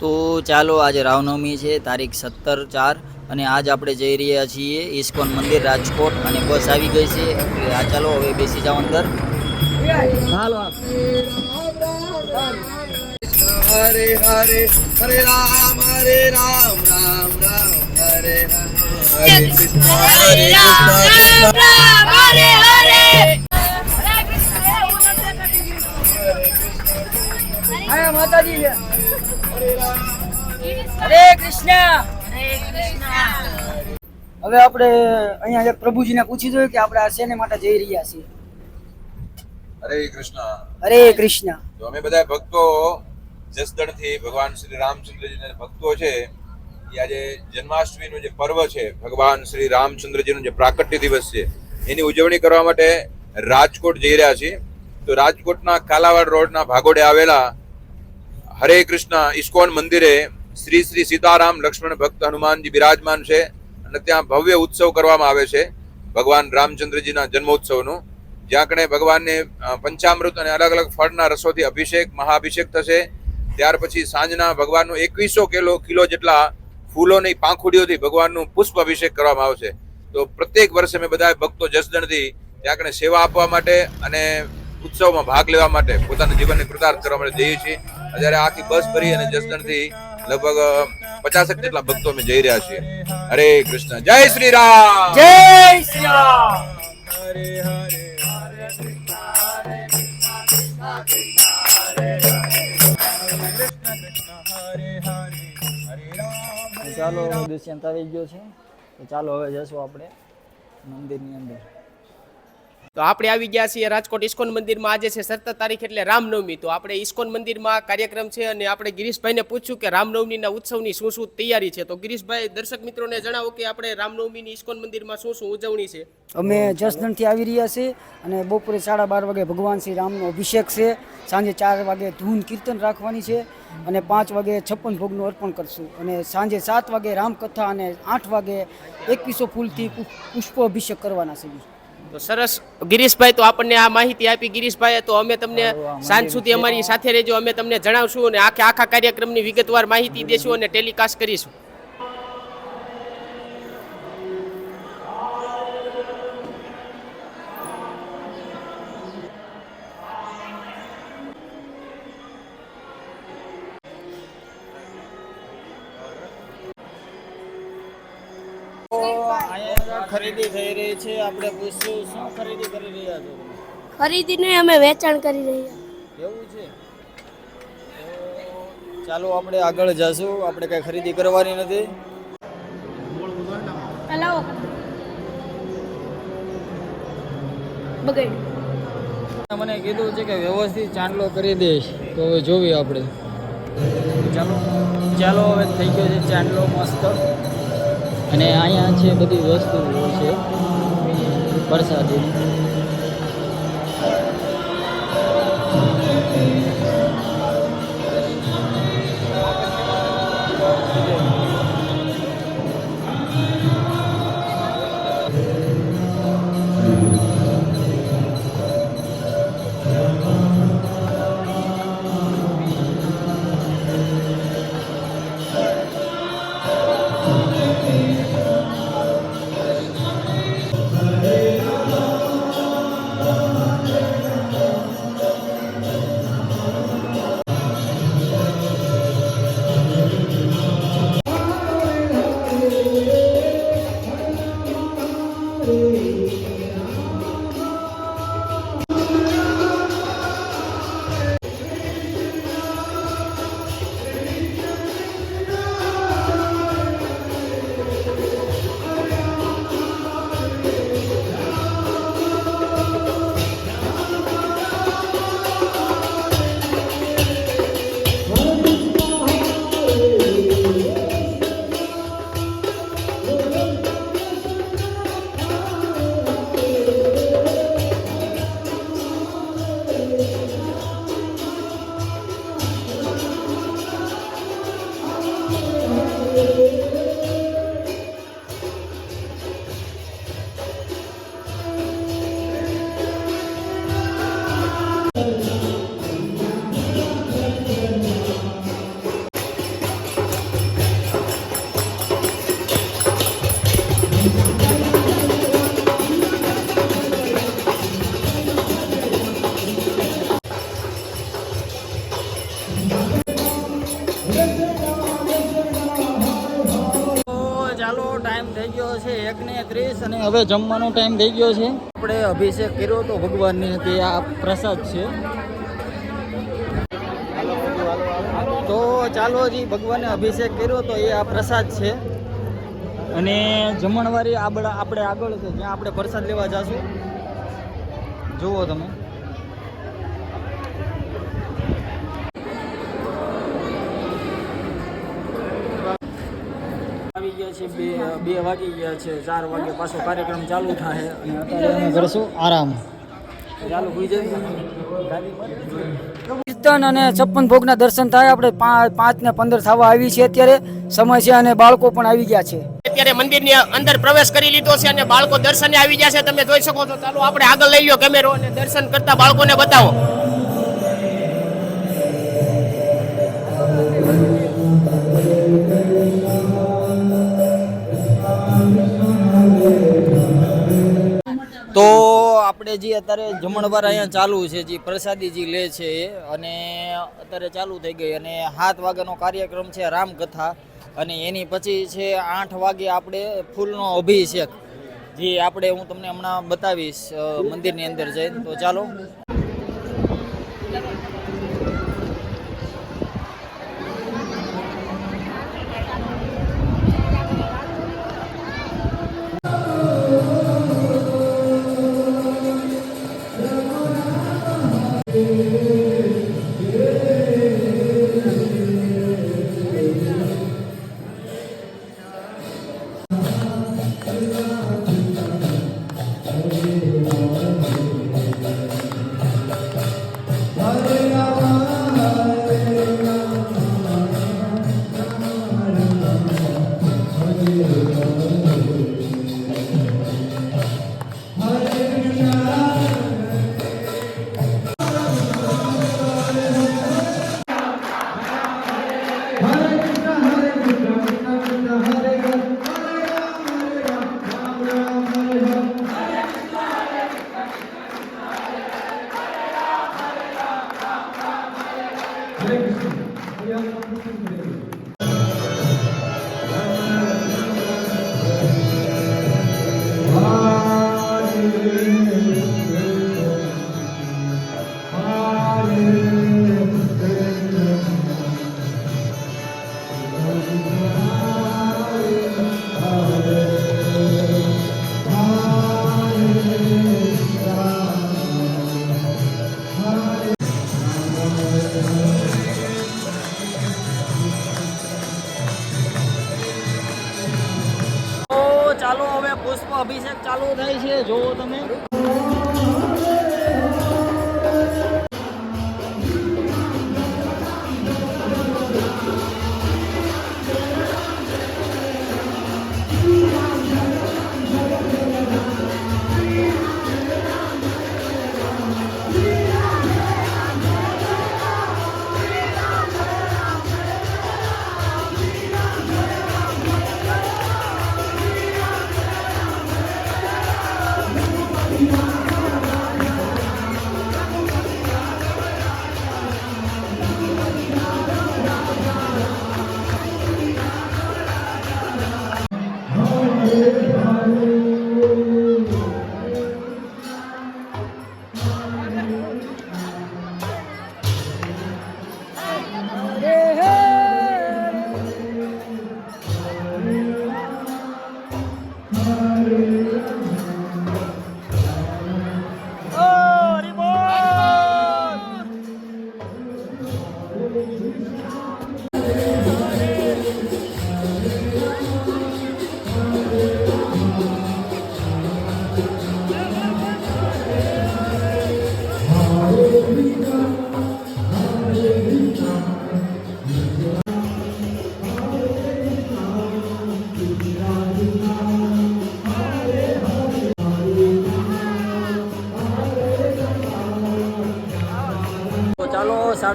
તો ચાલો આજે રામનવમી છે તારીખ સત્તર ચાર અને આજ આપણે જઈ રહ્યા છીએ ઇસ્કોન મંદિર રાજકોટ અને બસ આવી ગઈ છે. એટલે આ ચાલો હવે બેસી જાઓ અંદર. હાલો હરે હરે હરે રામ હરે રામ રામ રામ હરે હરે. હરે કૃષ્ણ હરે કૃષ્ણ હા માતાજી છે. હરે કૃષ્ણ. હવે આપણે અહીંયા એક પ્રભુજીને પૂછી જોઈએ કે આપણે આ શેને માટે જઈ રહ્યા છીએ. હરે કૃષ્ણ. હરે કૃષ્ણ. તો અમે બધા ભક્તો જસદણથી ભગવાન શ્રી રામચંદ્રજીના ભક્તો છે એ આજે જન્માષ્ટમીનું જે પર્વ છે ભગવાન શ્રી રામચંદ્રજીનો જે પ્રાકટ્ય દિવસ છે એની ઉજવણી કરવા માટે રાજકોટ જઈ રહ્યા છીએ. તો રાજકોટના કાલાવાડ રોડના ભાગોડે આવેલા હરે કૃષ્ણ, ઇસ્કોન મંદિરે શ્રી શ્રી સીતારામ લક્ષ્મણ ભક્ત હનુમાનજી બિરાજમાન છે અને ત્યાં ભવ્ય ઉત્સવ કરવામાં આવે છે, ભગવાન રામચંદ્રજીના જન્મોત્સવનું. જ્યાં કણે ભગવાનને પંચામૃત અને અલગ અલગ ફળના રસોથી અભિષેક, મહાઅભિષેક થશે. ત્યાર પછી સાંજના ભગવાનનું એકવીસો કિલો કિલો જેટલા ફૂલોની પાંખુડીઓથી ભગવાનનું પુષ્પ અભિષેક કરવામાં આવશે. તો પ્રત્યેક વર્ષે અમે બધા ભક્તો જસદણથી ત્યાં કણે સેવા આપવા માટે અને ઉત્સવમાં ભાગ લેવા માટે પોતાના જીવનને કૃતાર્થ કરવા માટે જઈએ છીએ. અત્યારે આખી બસ ભરી અને જસદણથી લગભગ પચાસક જેટલા ભક્તો અમે જઈ રહ્યા છીએ. હરે કૃષ્ણ. જય શ્રી રામ! જય શ્રી રામ! હરે હરે ચાલો દુષ્યંત આવી ગયો છે. તો ચાલો હવે જશું આપણે મંદિરની અંદર. તો આપણે આવી ગયા છીએ રાજકોટ ઇસ્કોન મંદિરમાં. આજે છે સત્તર તારીખ એટલે રામનવમી. તો આપણે ઇસ્કોન મંદિરમાં કાર્યક્રમ છે અને આપણે ગિરીશભાઈને પૂછ્યું કે રામનવમીના ઉત્સવની શું શું તૈયારી છે. તો ગિરીશભાઈ, દર્શક મિત્રોને જણાવો કે આપણે રામનવમીની ઇસ્કોન મંદિરમાં શું શું ઉજવણી છે? અમે જસદણથી આવી રહ્યા છીએ અને બપોરે સાડા બાર વાગે ભગવાન શ્રી રામનો અભિષેક છે. સાંજે ચાર વાગે ધૂન કીર્તન રાખવાની છે અને પાંચ વાગે છપ્પન ભોગનું અર્પણ કરશું. અને સાંજે સાત વાગે રામકથા અને આઠ વાગે એકવીસો ફૂલથી પુષ્પ અભિષેક કરવાના છે. તો સરસ. ગિરીશભાઈ તો આપણને આ માહિતી આપી. ગિરીશભાઈ તો અમે તમને સાંજ સુધી અમારી સાથે રહેજો. અમે તમને જણાવશું અને આખે આખા કાર્યક્રમની વિગતવાર માહિતી દેશું અને ટેલિકાસ્ટ કરીશું. ખરીદી થઈ રહી છે. આપણે પૂછશું શું ખરીદી કરી રહ્યા છો ખરીદી નહીં અમે વેચાણ કરી રહ્યા એવું છે? ચાલો આપણે આગળ જશું. આપણે કઈ ખરીદી કરવાની નથી. હેલો બગડ મને કીધું છે કે વ્યવસ્થિત ચાંદલો કરી દઈશ. તો હવે જોઈએ આપણે. ચાલો ચાલો હવે થઈ ગયો છે ચાંદલો મસ્ત. અને અહીંયા છે બધી વસ્તુઓ છે પ્રસાદી Deus. અને હવે જમવાનો ટાઈમ થઈ ગયો છે. આપણે અભિષેક કર્યો તો ભગવાનને તે આ પ્રસાદ છે. તો ચાલો જી, ભગવાને અભિષેક કર્યો તો એ આ પ્રસાદ છે. અને જમણવારી આપણે આગળ છે, જ્યાં આપણે પ્રસાદ લેવા જશું. જુઓ તમે. આવી ગયા છે બે બે વાગી ગયા છે ચાર વાગે પાછો કાર્યક્રમ ચાલુ થાય. અને અત્યારે અમે કરશું આરામ. ચાલુ હોઈ જાય કીર્તન અને છપ્પન ભોગના દર્શન થાય. આપણે પાંચ ને પંદર થવા આવી છે અત્યારે. સમય છે અને બાળકો પણ આવી ગયા છે. અત્યારે મંદિરની અંદર પ્રવેશ કરી લીધો છે અને બાળકો દર્શને આવી ગયા છે. તમે જોઈ શકો છો. ચાલો આપણે આગળ લઈ લો કેમેરો અને દર્શન કરતા બાળકોને બતાવો. આપણે જે અત્યારે જમણવાર અહીંયા ચાલુ છે, જે પ્રસાદી જે લે છે અને અત્યારે ચાલુ થઈ ગઈ, અને સાત વાગ્યાનો કાર્યક્રમ છે રામકથા, અને એની પછી છે આઠ વાગે આપણે ફૂલનો અભિષેક, જે આપણે હું તમને હમણાં બતાવીશ મંદિરની અંદર જઈને. તો ચાલો. તો ચાલો હવે પુષ્પ અભિષેક ચાલુ થાય છે. જોવો તમે. તો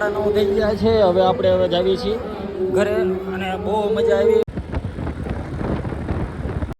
સાડા નવ થઈ ગયા છે. હવે આપણે હવે જાવી છીએ. ઘરે અને બહુ મજા આવી.